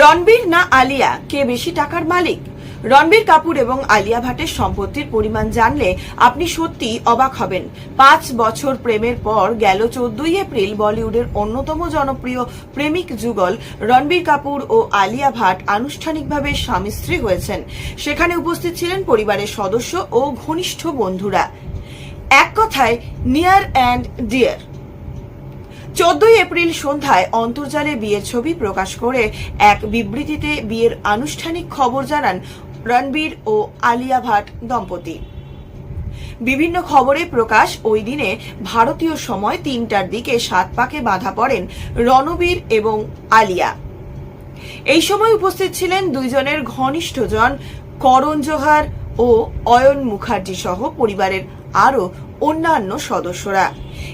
রণবীর না আলিয়া? কে বেশি টাকার মালিক? রণবীর কাপুর এবং আলিয়া ভাটের সম্পত্তির পরিমাণ জানলে আপনি সত্যি অবাক হবেন। পাঁচ বছর প্রেমের পর গেল চোদ্দই এপ্রিল বলিউডের অন্যতম জনপ্রিয় প্রেমিক যুগল রণবীর কাপুর ও আলিয়া ভাট আনুষ্ঠানিকভাবে স্বামী স্ত্রী হয়েছেন। সেখানে উপস্থিত ছিলেন পরিবারের সদস্য ও ঘনিষ্ঠ বন্ধুরা। এক কথায় নিয়ার অ্যান্ড ডিয়ার চোদ্দই এপ্রিল সন্ধ্যায় অন্তর্জালে বিয়ের ছবি প্রকাশ করে এক বিবৃতিতে বিয়ের আনুষ্ঠানিক খবর জানান রণবীর ও আলিয়া ভাট দম্পতি। বিভিন্ন খবরে প্রকাশ, ওই দিনে ভারতীয় সময় তিনটার দিকে সাত পাকে বাধা পড়েন রণবীর এবং আলিয়া। এই সময় উপস্থিত ছিলেন দুইজনের ঘনিষ্ঠজন করণ জোহার ও অয়ন মুখার্জি সহ পরিবারের আরও অন্যান্য সদস্যরা।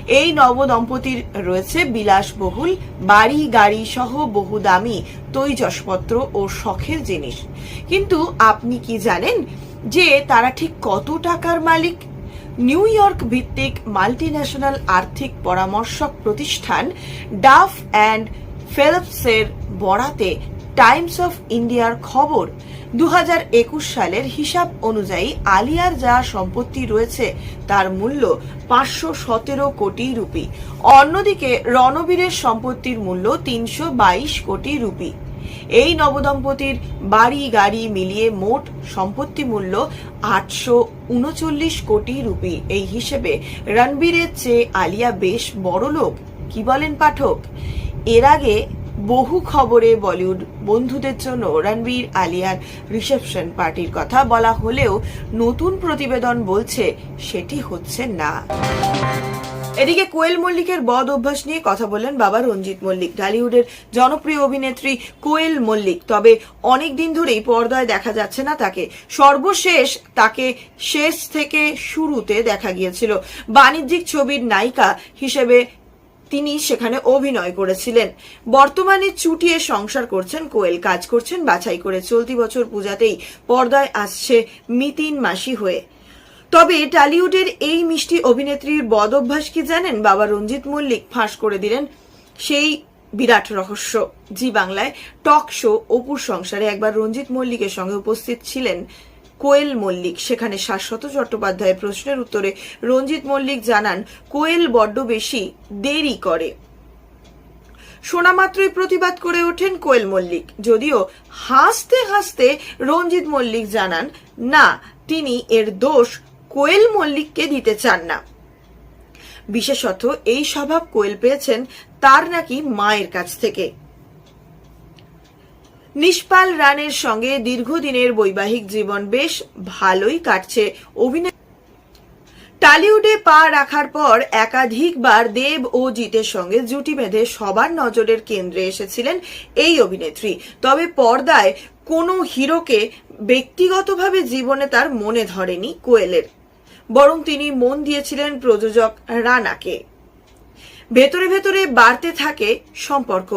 এই নবদম্পতির রয়েছে বিলাসবহুল বাড়ি, গাড়ি সহ বহু দামি তৈজসপত্র ও শখের জিনিস। কিন্তু আপনি কি জানেন যে তারা ঠিক কত টাকার মালিক? নিউ ইয়র্ক ভিত্তিক মাল্টিন্যাশনাল আর্থিক পরামর্শক প্রতিষ্ঠান ডাফ অ্যান্ড ফেলপসের বরাতে টাইমস অফ ইন্ডিয়ার খবর। দু হাজার একুশ সালের হিসাব অনুযায়ী আলিয়ার যা সম্পত্তি রয়েছে, তার মূল্য পাঁচশো সতেরো কোটি রুপি। অন্যদিকে রণবীরের সম্পত্তির মূল্য তিনশো বাইশ কোটি রুপি। এই নবদম্পতির বাড়ি গাড়ি মিলিয়ে মোট সম্পত্তি মূল্য আটশো উনচল্লিশ কোটি রুপি। এই হিসেবে রণবীরের চেয়ে আলিয়া বেশ বড় লোক কি বলেন পাঠক? এর আগে বহু খবরে বলিউড বন্ধুদের জন্য রণবীর আলিয়ার রিসেপশন পার্টির কথা বলা হলেও নতুন প্রতিবেদন বলছে সেটি হচ্ছে না। এদিকে কোয়েল মল্লিকের বদ অভ্যাস নিয়ে কথা বললেন বাবা রঞ্জিত মল্লিক, ঢালিউডের জনপ্রিয় অভিনেত্রী কোয়েল মল্লিক। তবে অনেক দিন ধরেই পর্দায় দেখা যাচ্ছে না তাকে। সর্বশেষ তাকে শেষ থেকে শুরুতে দেখা গিয়েছিল। বাণিজ্যিক ছবির নায়িকা হিসেবে তিনি সেখানে অভিনয় করেছিলেন। বর্তমানে চুটিয়ে সংসার করছেন, কোয়েল কাজ করছেন, বাছাই করে চলতি বছর পূজাতেই পর্দায় আসছে মিতিন মাসি হয়ে। তবে টালিউডের এই মিষ্টি অভিনেত্রীর বদ অভ্যাস কি জানেন? বাবা রঞ্জিত মল্লিক ফাঁস করে দিলেন সেই বিরাট রহস্য। জি বাংলায় টক শো, অপুর সংসারে একবার রঞ্জিত মল্লিকের সঙ্গে উপস্থিত ছিলেন কোয়েল মল্লিক। সেখানে শাশ্বত চট্টোপাধ্যায়ের প্রশ্নের উত্তরে রঞ্জিত মল্লিক জানান, কোয়েল বড্ড বেশি দেরি করে। শোনা মাত্রই প্রতিবাদ করে ওঠেন কোয়েল মল্লিক। যদিও হাসতে হাসতে রঞ্জিত মল্লিক জানান, না, তিনি এর দোষ কোয়েল মল্লিককে দিতে চান না। বিশেষত এই স্বভাব কোয়েল পেয়েছেন তার নাকি মায়ের কাছ থেকে। নিষ্পাল রানের সঙ্গে দীর্ঘদিনের বৈবাহিক জীবন বেশ ভালোই কাটছে। অভিনয় টালিউডে পা রাখার পর একাধিকবার দেব ও জিতের সঙ্গে জুটি বেঁধে সবার নজরের কেন্দ্রে এসেছিলেন এই অভিনেত্রী। তবে পর্দায় কোনো হিরোকে ব্যক্তিগতভাবে জীবনে তার মনে ধরেনি কোয়েলের, বরং তিনি মন দিয়েছিলেন প্রযোজক রানাকে। ভেতরে ভেতরে বাড়তে থাকে সম্পর্ক।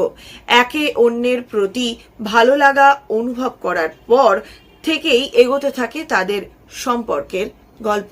একে অন্যের প্রতি ভালো লাগা অনুভব করার পর থেকেই এগোতে থাকে তাদের সম্পর্কের গল্প।